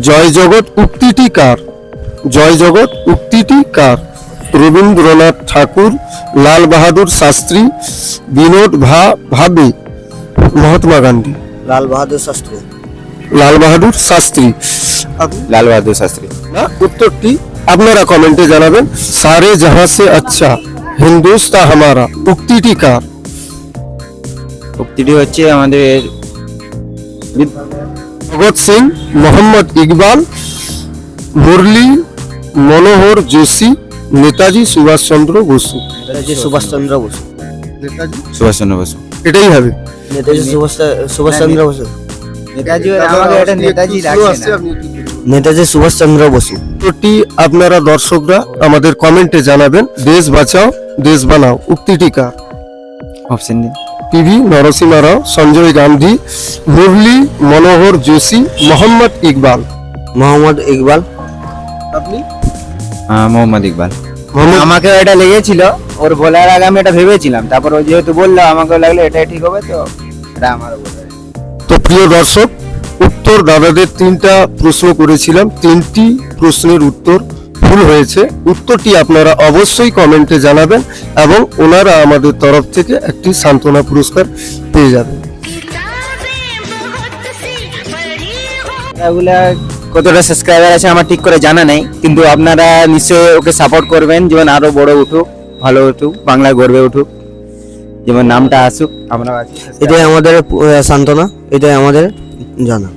জয় জগৎ উক্তিটি কার? জয় জগৎ উক্তিটি কার? রবীন্দ্রনাথ ঠাকুর লাল বাহাদুর শাস্ত্রী বিনোদ ভা ভাবে মহাত্মা গান্ধী। লাল বাহাদুর শাস্ত্রী। লাল বাহাদুর শাস্ত্রী। লাল বাহাদুর শাস্ত্রী। না উত্তরটি আপনারা কমেন্টে জানাবেন। সারে জাহাঁ সে আচ্ছা হিন্দুস্তা হামারা উক্তিটি কার? উক্তিটি হচ্ছে আমাদের ভগৎ সিং মোহাম্মদ ইকবাল মুরলী মনোহর যোশী নেতাজি সুভাষচন্দ্র বসু। নেতাজি সুভাষচন্দ্র বসু। নেতাজি? সুভাষচন্দ্র বসু। এটাই হবে। নেতাজি সুভাষ সুভাষচন্দ্র বসু। নেতাজি আমাকে এটা নেতাজি লাগছে নেতাজি সুভাষচন্দ্র বসু। উত্তরটি আপনারা দর্শকরা আমাদের কমেন্টে জানাবেন। দেশ বাঁচাও দেশ বানাও। উক্তিটি কার অপশন দিন। P V Narasimha Rao Sanjay Gandhi Murli Manohar Joshi Mohammad Iqbal. Mohammad Iqbal. আপনি? মোহাম্মদ ইকবাল। আমাকে এটা লেগেছিল ওর বলার আগে আমি এটা ভেবেছিলাম তারপর ও যেহেতু বলল আমাকে লাগল এটাই ঠিক হবে তো এটা আমার বলে তো প্রিয় দর্শক উত্তর দাদাদের তিনটা প্রশ্ন করেছিলাম তিনটি প্রশ্নের উত্তর ভুল হয়েছে উত্তরটি আপনারা অবশ্যই কমেন্টে জানাবেন এবং ওনারা আমাদের তরফ থেকে একটি সান্ত্বনা পুরস্কার পেয়ে যাবেন। এগুলা কতটা সাবস্ক্রাইবার আছে আমার ঠিক করে জানা নেই কিন্তু আপনারা নিশ্চয়ই ওকে সাপোর্ট করবেন যেমন আরও বড় উঠুক ভালো উঠুক বাংলা গর্বে উঠুক যেমন নামটা আসুক আমরা এটাই আমাদের সান্ত্বনা এটাই আমাদের জানা।